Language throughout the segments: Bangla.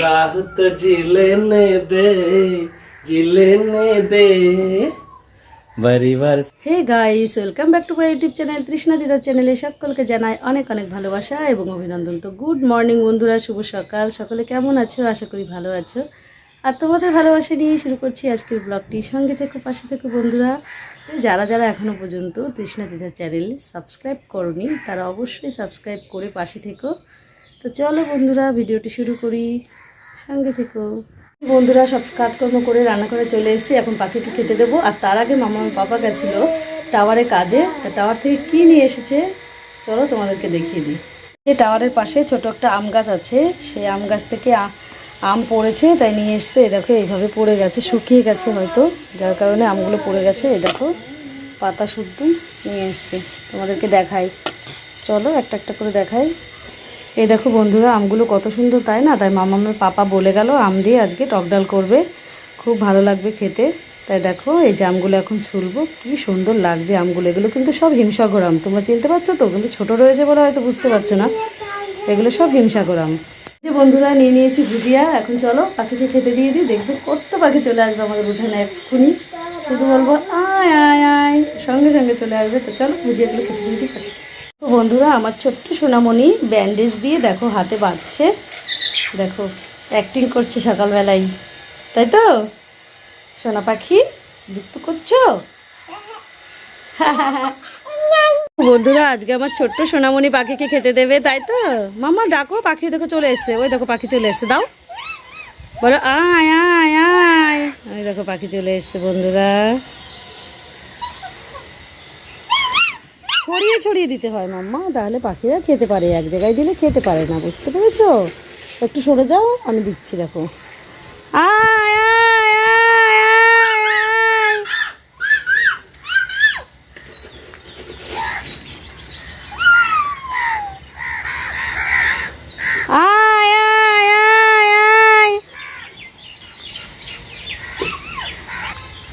राहत जी लेने दे जी लेने दे বাড়িবার hey guys welcome back to my YouTube channel Trishna দিদার চ্যানেলে সকলকে জানাই অনেক অনেক ভালোবাসা এবং অভিনন্দন তো গুড মর্নিং বন্ধুরা শুভ সকাল সকলে কেমন আছো আশা করি ভালো আছো আর তোমাদের ভালোবাসা নিয়ে শুরু করছি আজকের ব্লগটি সঙ্গে থেকো পাশে থেকো বন্ধুরা যারা যারা এখনও পর্যন্ত তৃষ্ণা দিদার চ্যানেল সাবস্ক্রাইব করনি তারা অবশ্যই সাবস্ক্রাইব করে পাশে থেকো তো চলো বন্ধুরা ভিডিওটি শুরু করি সঙ্গে থেকো। বন্ধুরা, সব কাজকর্ম করে রান্না করে চলে এসেছি। এখন পাখিকে খেতে দেবো। আর তার আগে মামা পাপা গেছিল টাওয়ারে কাজে। তা টাওয়ার থেকে কি নিয়ে এসেছে? চলো তোমাদেরকে দেখিয়ে দিই। এই টাওয়ারের পাশে ছোট একটা আম গাছ আছে। সেই আম গাছ থেকে আম পড়েছে, তাই নিয়ে এসছে। দেখো, এইভাবে পড়ে গেছে, শুকিয়ে গেছে হয়তো। যার কারণে আমগুলো পড়ে গেছে। এই দেখো, পাতা শুদ্ধ নিয়ে এসছে। তোমাদেরকে দেখাই। চলো একটা একটা করে দেখাই। এই দেখো বন্ধুরা, আমগুলো কত সুন্দর, তাই না? তাই মামামের পাপা বলে গেল, আম দিয়ে আজকে টক ডাল করবে। খুব ভালো লাগবে খেতে। তাই দেখো, এই যে আমগুলো এখন ছুলবো, কি সুন্দর লাগছে আমগুলো। এগুলো কিন্তু সব হিমসাগর আম। তোমরা চিনতে পারছ তো? কিন্তু ছোটো রয়েছে বলে হয়তো বুঝতে পারছ না। এগুলো সব হিমসাগর আম। যে বন্ধুরা, নিয়ে নিয়েছি ভুজিয়া। এখন চলো, পাখিকে খেতে দিয়ে দিই। দেখবে কত পাখি চলে আসবে আমাদের উঠানে এক্ষুনি। শুধু বলব, আয় আয় আয়। সঙ্গে সঙ্গে চলে আসবে। তো চলো, ভুজিয়াগুলো খেতে দিয়ে দিই। বন্ধুরা, আমার ছোট্ট সোনামণি ব্যান্ডেজ দিয়ে দেখো হাতে বাঁধছে। দেখো অ্যাক্টিং করছে সকালবেলায়। তাই তো? সোনা পাখি যুক্ত করছ? বন্ধুরা, আজকে আমার ছোট্ট সোনামণি পাখিকে খেতে দেবে, তাই তো? মামা, ডাকো, পাখি দেখো চলে এসছে। ওই দেখো, পাখি চলে এসছে, দাও। বলো, আয় আয় আয়। ওই দেখো, পাখি চলে এসছে, বন্ধুরা। ছড়িয়ে ছড়িয়ে দিতে হয়, মাম্মা। তাহলে পাখিরা খেতে পারে, এক জায়গায় দিলে খেতে পারে না, বুঝতে পেরেছ? একটু সরে যাও, আমি দিচ্ছি, দেখো।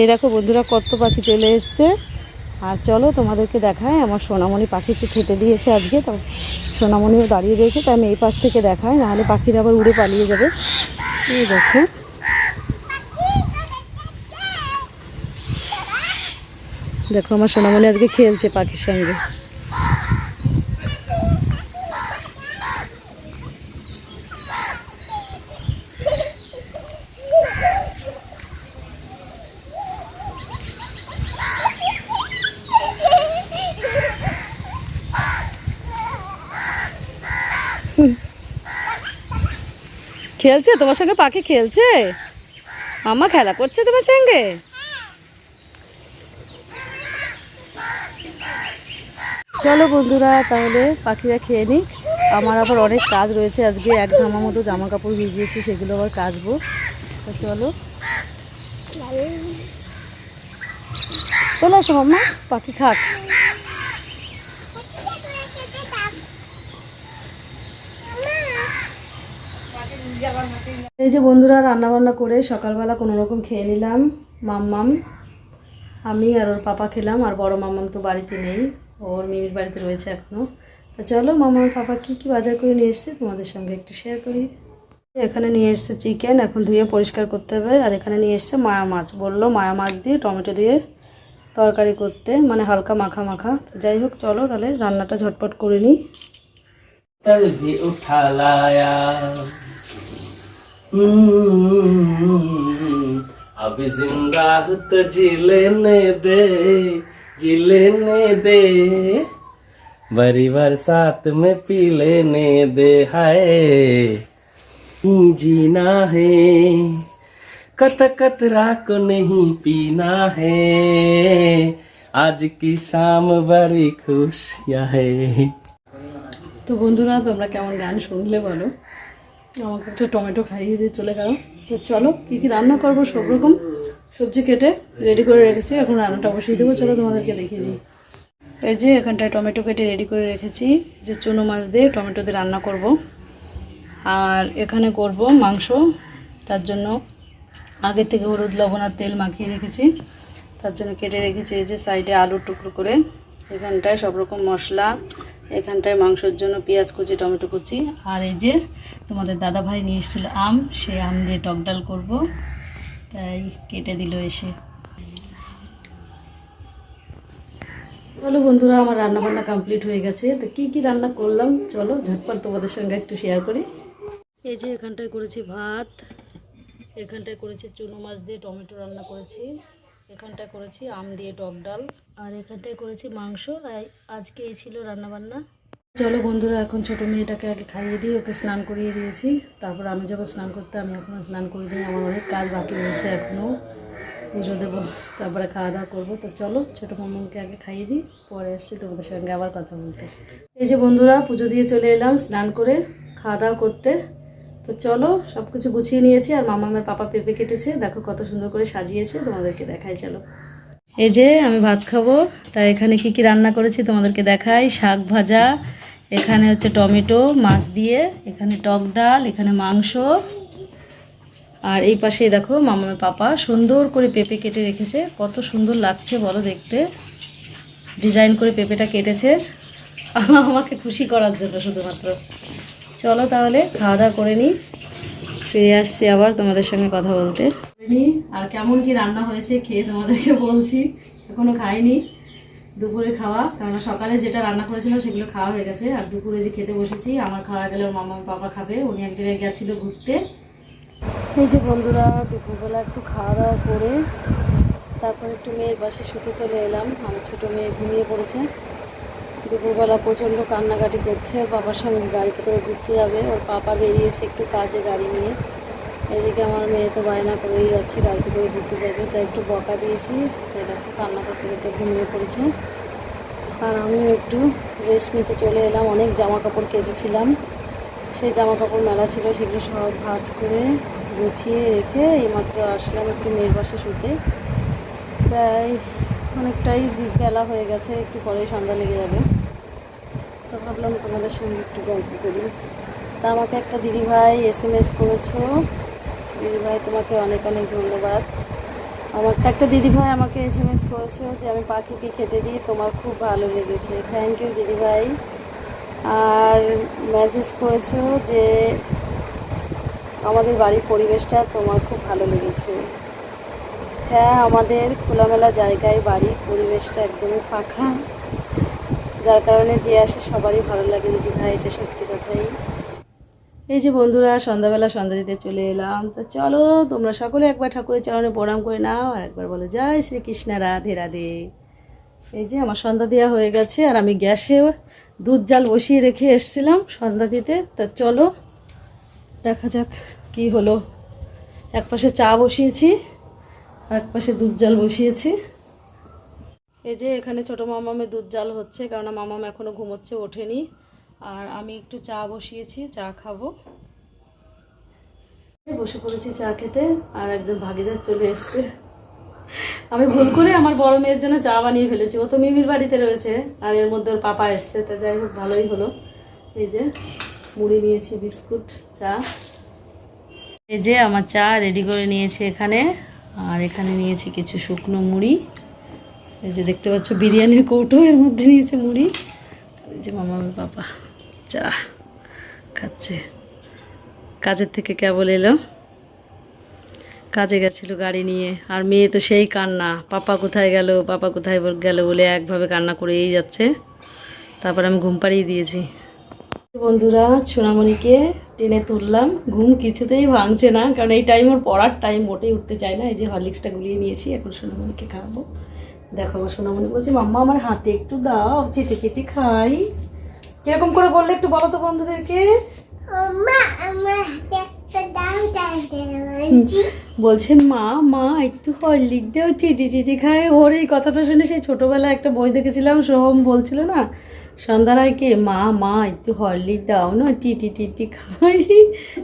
এই দেখো বন্ধুরা, কত পাখি চলে এসছে। আর চলো তোমাদেরকে দেখায়, আমার সোনামণি পাখিকে খেতে দিয়েছে আজকে, তো সোনামণিও দাঁড়িয়ে রয়েছে তাই আমি এই পাশ থেকে দেখায়, নাহলে পাখিরা আবার উড়ে পালিয়ে যাবে। এই দেখো। দেখো, আমার সোনামণি আজকে খেলছে পাখির সঙ্গে। খেলছে? তোমার সঙ্গে পাখি খেলছে? মামা খেলা করছে তোমার সঙ্গে? চলো বন্ধুরা, তাহলে পাখিরা খেয়ে নিক। আমার আবার অনেক কাজ রয়েছে। আজকে এক ধামা মতো জামা কাপড় ভিজিয়েছি, সেগুলো আবার কাচবো। তো চলো। চলে আসো মাম্মা পাখি খাক। এই যে বন্ধুরা রান্না বান্না করে সকালবেলা কোনো রকম খেয়ে নিলাম। মাম্মাম, আমি আর ওর পাপা খেলাম, আর বড় মাম্মাম তো বাড়িতে নেই, ওর মিমির বাড়িতে রয়েছে এখনও তো চলো মাম্মার পাপা কি কি বাজার করে নিয়ে এসছে তোমাদের সঙ্গে একটু শেয়ার করি। এখানে নিয়ে এসছে চিকেন এখন ধুয়ে পরিষ্কার করতে হবে, আর এখানে নিয়ে এসছে মায়া মাছ। বলল মায়া মাছ দিয়ে টমেটো দিয়ে তরকারি করতে মানে হালকা মাখা মাখা। যাই হোক, চলো তাহলে রান্নাটা ঝটপট করে নিই। तल भी उठा लाया हम्म, अब जिंदा हूं तो जी लेने दे जी लेने दे बड़ी बरसात में पी लेने दे हाय ही जीना है कत कतरा को नहीं पीना है आज की शाम बड़ी खुशियाँ है তো বন্ধুরা তোমরা কেমন গান শুনলে বলো আমাকে একটু টমেটো খাইয়ে দিয়ে চলে গেল। তো চলো, কী কী রান্না করব সব রকম? সবজি কেটে রেডি করে রেখেছি, এখন রান্নাটা বসিয়ে দেবো, চলো তোমাদেরকে দেখিয়ে দিই। এই যে এখানটায় টমেটো কেটে রেডি করে রেখেছি, যে চুনো মাছ দিয়ে টমেটো দিয়ে রান্না করব। আর এখানে করব মাংস, তার জন্য আগে থেকে হলুদ, লবণ আর তেল মাখিয়ে রেখেছি। তার জন্য কেটে রেখেছি এই যে সাইডে আলুর টুকরো করে। এখানটায় সব রকম মশলা এখানটায় মাংসের জন্য পেঁয়াজ কুচি, টমেটো কুচি, আর এই যে তোমাদের দাদা ভাই নিয়ে এসেছিল আম সেই আম দিয়ে টক ডাল করব। তাই কেটে দিল এসে। চলো বন্ধুরা, আমার রান্না বান্না কমপ্লিট হয়ে গেছে। তো কি কি রান্না করলাম? চলো ঝটপট তোমাদের সঙ্গে একটু শেয়ার করি। এই যে এখানটায় করেছি ভাত, এখানটায় করেছি চুনো মাছ দিয়ে টমেটো রান্না করেছি। এখানটায় করেছি আম দিয়ে টক ডাল। আর এখানটায় করেছি মাংস। আজকে এই ছিল রান্না বান্না চলো বন্ধুরা, এখন ছোট মেয়েটাকে আগে খাইয়ে দিই, ওকে স্নান করিয়ে দিয়েছি। তারপর আমি যাব স্নান করতে, আমি এখনও স্নান করি দিই আমার অনেক কাজ বাকি রয়েছে এখনও পুজো দেবো, তারপরে খাওয়া দাওয়া করব। তো চলো ছোটো মামুনকে আগে খাইয়ে দিই, পরে আসছি তোমাদের সঙ্গে আবার কথা বলতে। এই যে বন্ধুরা, পুজো দিয়ে চলে এলাম স্নান করে, খাওয়া দাওয়া করতে। তো চলো সব কিছু গুছিয়ে নিয়েছি আর মামামের পাপা পেঁপে কেটেছে। দেখো কত সুন্দর করে সাজিয়েছে, তোমাদেরকে দেখাই, চলো। এই যে আমি ভাত খাব তাই এখানে কি কি রান্না করেছি তোমাদেরকে দেখাই। শাক ভাজা, এখানে হচ্ছে টমেটো, মাছ দিয়ে, এখানে টক ডাল, এখানে মাংস। আর এই পাশে দেখো মামামের পাপা সুন্দর করে পেঁপে কেটে রেখেছে। কত সুন্দর লাগছে, বলো দেখতে। ডিজাইন করে পেঁপেটা কেটেছে। আমাকে খুশি করার জন্য শুধুমাত্র। চলো তাহলে খাওয়া দাওয়া করে নিই। ফিরে আসছি আবার তোমাদের সঙ্গে কথা বলতে। আর কেমন কি রান্না হয়েছে খেয়ে তোমাদেরকে বলছি। এখনও খাইনি। দুপুরে খাওয়া, কেননা সকালে যেটা রান্না করেছিলাম সেগুলো খাওয়া হয়ে গেছে। আর দুপুরে যে খেতে বসেছি, আমার খাওয়া গেলে, মামা পাপা খাবে। উনি এক জায়গায় গেছিল ঘুরতে। এই যে বন্ধুরা, দুপুরবেলা একটু খাওয়া দাওয়া করে তারপর একটু মেয়ের পাশে শুতে চলে এলাম। আমার ছোটো মেয়ে ঘুমিয়ে পড়েছে। দুপুরবেলা প্রচণ্ড কান্নাকাটি করছে বাবার সঙ্গে গাড়িতে করে ঘুরতে যাবে, ওর পাপা বেরিয়েছে একটু কাজে গাড়ি নিয়ে। এদিকে আমার মেয়ে তো বায়না করেই যাচ্ছে, গাড়িতে করে ঘুরতে যাবে, তাই একটু বকা দিয়েছি দেখো কান্না করতে করতে ঘুমিয়ে পড়েছে। আর আমিও একটু রেস্ট নিতে চলে এলাম, অনেক জামা কাপড় কেচেছিলাম। সেই জামা কাপড় মেলা ছিল, সেগুলো সব ভাঁজ করে গুছিয়ে রেখে এইমাত্র আসলাম একটু মেয়ের পাশে শুতে। তাই অনেকটাই বেলা হয়ে গেছে, একটু পরে সন্ধ্যা লেগে যাবে। তো ভাবলাম তোমাদের সঙ্গে একটু গল্প করি। তা আমাকে একটা দিদিভাই এস এম এস করেছ। দিদিভাই, তোমাকে অনেক অনেক ধন্যবাদ। আমার একটা দিদিভাই আমাকে এস এম এস করেছ যে আমি পাখিকে খেতে দিই, তোমার খুব ভালো লেগেছে। থ্যাংক ইউ দিদিভাই। আর মেসেজ করেছ যে আমাদের বাড়ির পরিবেশটা তোমার খুব ভালো লেগেছে। হ্যাঁ আমাদের খোলামেলা জায়গায় বাড়ির পরিবেশটা একদমই ফাঁকা। যার কারণে যে আসে সবারই ভালো লাগে দিদি ভাই, এটা সত্যি কথাই। এই যে বন্ধুরা, সন্ধ্যাবেলা সন্ধ্যা দিতে চলে এলাম। তো চলো, তোমরা সকলে একবার ঠাকুরের চরণে প্রণাম করে নাও আর একবার বলো, জয় শ্রীকৃষ্ণ, রাধে রাধে। এই যে আমার সন্ধ্যা দেওয়া হয়ে গেছে আর আমি গ্যাসে দুধ জাল বসিয়ে রেখে এসেছিলাম সন্ধ্যা দিতে। তা চলো, দেখা যাক কি হলো। এক পাশে চা বসিয়েছি, আর এক পাশে দুধ জাল বসিয়েছি। এই যে এখানে ছোট মামামের দুধ জাল হচ্ছে কারণ মামাম এখনও ঘুমোচ্ছে, ওঠেনি। আর আমি একটু চা বসিয়েছি, চা খাব। বসে পড়েছি চা খেতে, আর একজন ভাগিদার চলে এসছে। আমি ভুল করে আমার বড় মেয়ের জন্য চা বানিয়ে ফেলেছি। ও তো মিমির বাড়িতে রয়েছে, আর এর মধ্যে ওর পাপা এসছে, তা যাই হোক, ভালোই হলো। এই যে মুড়ি নিয়েছি, বিস্কুট, চা। এই যে আমার চা রেডি করে নিয়েছি এখানে, আর এখানে নিয়েছি কিছু শুকনো মুড়ি। এই যে দেখতে পাচ্ছ, বিরিয়ানির কৌটো এর মধ্যে নিয়েছে মুড়ি। এই যে মামা পাপা চা খাচ্ছে। কাজের থেকে কেবল এলো। কাজে গেছিল গাড়ি নিয়ে। আর মেয়ে তো সেই কান্না, পাপা কোথায় গেল? পাপা কোথায় গেল? বলে একভাবে কান্না করেই যাচ্ছে। তারপর আমি ঘুম পাড়িয়ে দিয়েছি। বন্ধুরা, সোনামণিকে টেনে তুললাম। ঘুম কিছুতেই ভাঙছে না, কারণ এই টাইম ওর পড়ার টাইম মোটেই উঠতে চায় না। এই যে হরলিক্সটা গুলিয়ে নিয়েছি, এখন সোনামণিকে খাওয়াবো। দেখো আমার সোনামণি বলছে মাম্মা আমার হাতে একটু দাও চেটে কেটে খাই। কীরকম করে বললে একটু বলো তো বন্ধুদেরকে? বলছে মা মা একটু হরলিক দাও চিটি চিটি খায় ওর এই কথাটা শুনে সেই ছোটোবেলায় একটা বই দেখেছিলাম সোহম বলছিল না সন্ধ্যারায় কে মা মা একটু হরলিক দাও না টিটি টিটি খাই।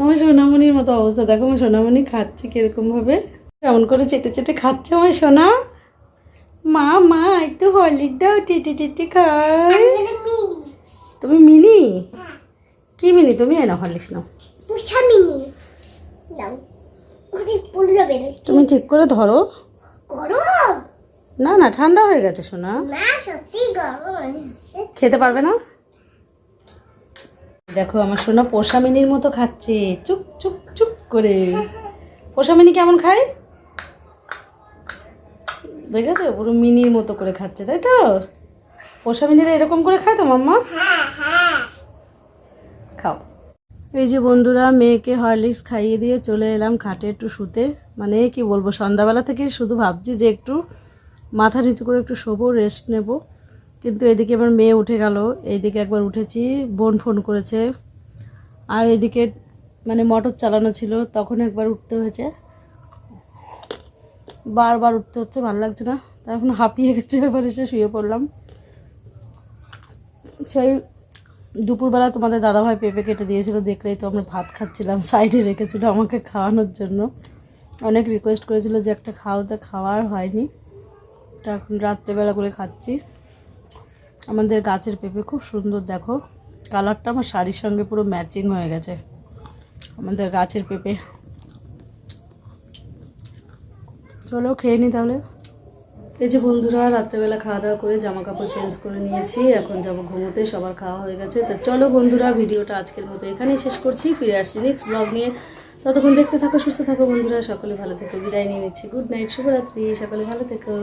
আমার সোনামণির মতো অবস্থা। দেখো আমার সোনামণি খাচ্ছে কিরকমভাবে কেমন করে চেটে চেটে খাচ্ছে আমার সোনা? মা মা একটু হরলিক দাও টিটি টিটি খাই তুমি মিনি? কি মিনি? তুমি এনো হরলিক্স নাও। তুমি ঠিক করে ধরো। না না ঠান্ডা হয়ে গেছে সোনা। খেতে পারবে না? দেখো আমার সোনা পোষামিনির মতো খাচ্ছে। চুপ চুপ চুপ করে। পোষামিনি কেমন খায়? দেখেছ? পুরো মিনির মতো করে খাচ্ছে, তাই তো? পোষামিনিরা এরকম করে খায় তো, মাম্মা? খাও। এই যে বন্ধুরা, মেয়েকে হরলিক্স খাইয়ে দিয়ে চলে এলাম খাটে একটু শুতে। মানে কি বলব, সন্ধ্যাবেলা থেকে শুধু ভাবছি যে একটু মাথা নিচু করে একটু শোবো রেস্ট নেব। কিন্তু এদিকে আমার মেয়ে উঠে গেল। এইদিকে একবার উঠেছি, বোন ফোন করেছে। আর এদিকে মানে মোটর চালানো ছিল, তখন একবার উঠতে হয়েছে। বারবার উঠতে হচ্ছে, ভালো লাগছে না। তাই এখন হাঁপিয়ে গেছে, এবার এসে শুয়ে পড়লাম। সেই দুপুরবেলা তোমাদের দাদাভাই পেঁপে কেটে দিয়েছিল, দেখলেই তো আমরা ভাত খাচ্ছিলাম, সাইডে রেখেছিল আমাকে খাওয়ানোর জন্য। অনেক রিকোয়েস্ট করেছিল যে একটা খাও, তা খাওয়ার হয়নি। তা এখন রাত্রেবেলা করে খাচ্ছি। আমাদের গাছের পেঁপে খুব সুন্দর, দেখো। কালারটা আমার শাড়ির সঙ্গে পুরো ম্যাচিং হয়ে গেছে। আমাদের গাছের পেঁপে চলো খেয়ে নি তাহলে। এই যে বন্ধুরা, রাত্রেবেলা খাওয়া দাওয়া করে জামা কাপড় চেঞ্জ করে নিয়েছি, এখন যাব ঘুমোতে, সবার খাওয়া হয়ে গেছে। তা চলো বন্ধুরা, ভিডিওটা আজকের মতো এখানেই শেষ করছি, ফিরে আসছি নেক্সট ব্লগ নিয়ে। ততক্ষণ দেখতে থাকো, সুস্থ থাকো বন্ধুরা, সকলে ভালো থেকো, বিদায় নিয়ে নিচ্ছি। গুড নাইট শুভরাত্রি, সকলে ভালো থেকো।